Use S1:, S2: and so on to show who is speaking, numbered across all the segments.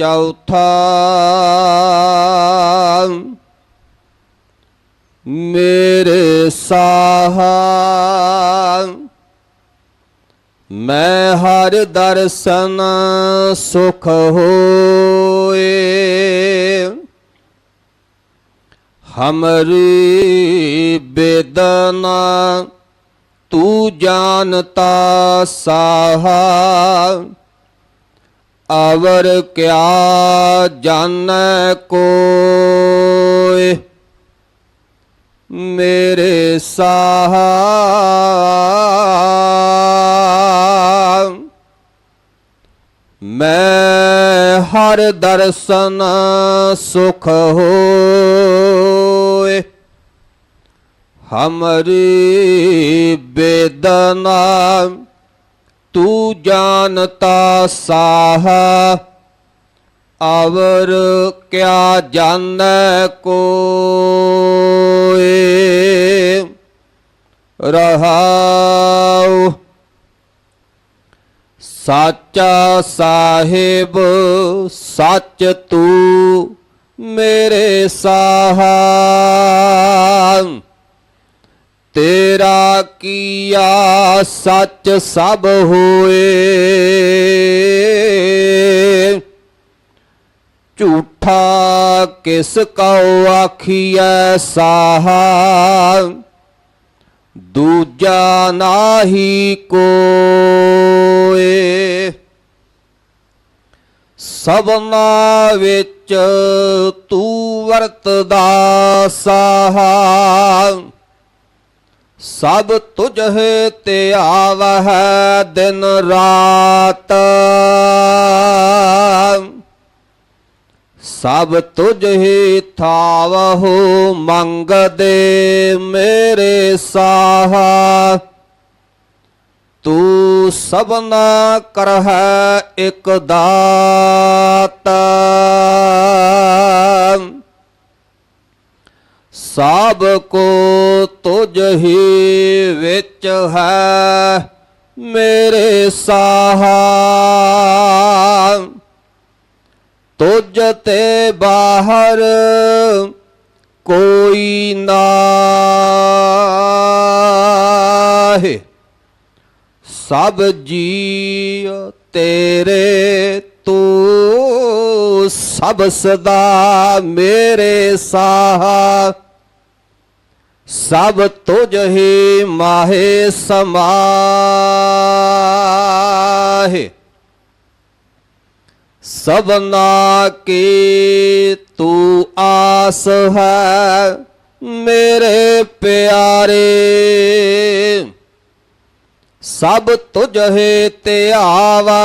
S1: ਚੌਥਾ ਮੇਰੇ ਸਾਹਾ ਮੈਂ ਹਰ ਦਰਸ਼ਨ ਸੁਖ ਹੋਏ। ਹਮਰੀ ਬੇਦਨਾ ਤੂੰ ਜਾਣਤਾ ਸਾਹਾ। ਅਵਰ ਕਿਆ ਜਾਣੈ ਕੋਇ ਮੇਰੇ ਸਾਹਾ ਮੈਂ ਹਰ ਦਰਸ਼ਨ ਸੁਖ ਹੋਏ। ਹਮਰੀ ਬੇਦਨਾ ਤੂੰ ਜਾਣਤਾ ਸਾਹ ਅਵਰ ਕਿਆ ਜਾਣੈ ਕੋਏ ਰਹਾਉ ਸਾਚਾ ਸਾਹਿਬ ਸੱਚ ਤੂੰ ਮੇਰੇ ਸਾਹਾ। ਤੇਰਾ ਕੀਆ ਸੱਚ ਸਭ ਹੋਏ। ਝੂਠਾ ਕਿਸ ਕਉ ਆਖੀਐ ਸਾਹਾ। ਦੂਜਾ ਨਾਹੀ ਕੋਏ। ਸਭਨਾ ਵਿੱਚ ਤੂੰ ਵਰਤਦਾ ਸਾਹਾ। ਸਭ ਤੁਝੇ ਤੇ ਆਵਹਿ ਦਿਨ ਰਾਤ। ਸਭ ਤੁਝ ਹੀ ਥਾਵਹੁ ਮੰਗਦੇ ਮੇਰੇ ਸਾਹ। ਤੂੰ ਸਭਨਾ ਕਰਹਿ ਇਕ ਦਾਤ। ਸਭ ਕੋ ਤੁਝ ਹੀ ਵਿੱਚ ਹੈ ਮੇਰੇ ਸਾਹ। ਤੁਝ ਤੇ ਬਾਹਰ ਕੋਈ ਨਾਹੀ। ਸਭ ਜੀ ਤੇਰੇ ਤੂੰ ਸਭ ਸਦਾ ਮੇਰੇ ਸਾਹ। ਸਭ ਤੁਝ ਹੀ ਮਾਹੇ ਸਮਾਹੇ। ਸਭਨਾ ਕੀ ਤੂੰ ਆਸ ਹੈ ਮੇਰੇ ਪਿਆਰੇ। ਸਭ ਤੁਝ ਹੀ ਤੇ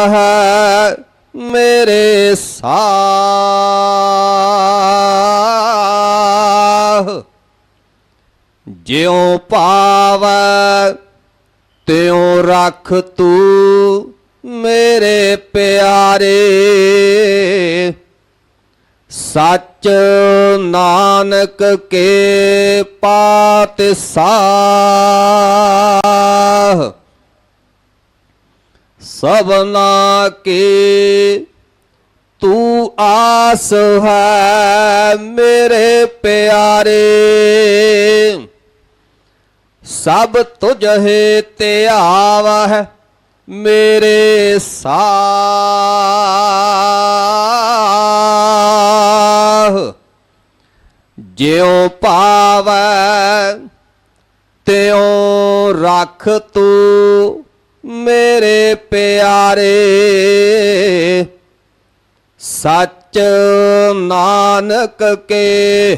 S1: ਹੈ ਮੇਰੇ ਸਾਹ। ਜਿਉ ਭਾਵ ਤਿਉ ਰੱਖ ਤੂੰ ਮੇਰੇ ਪਿਆਰੇ। ਸੱਚ ਨਾਨਕ ਕੇ ਪਾਤ ਸਾਹ ਸਭਨਾ ਕੇ ਤੂੰ ਆਸ ਹੈ ਮੇਰੇ ਪਿਆਰੇ। ਸਭ ਤੁਝ ਹੀ ਤੇ ਆਵਹਿ ਮੇਰੇ ਸਾਹ। ਜਿਉ ਪਾਵੈ ਤਿਉ ਰੱਖ ਤੂੰ ਮੇਰੇ ਪਿਆਰੇ। ਸੱਚ ਨਾਨਕ ਕੇ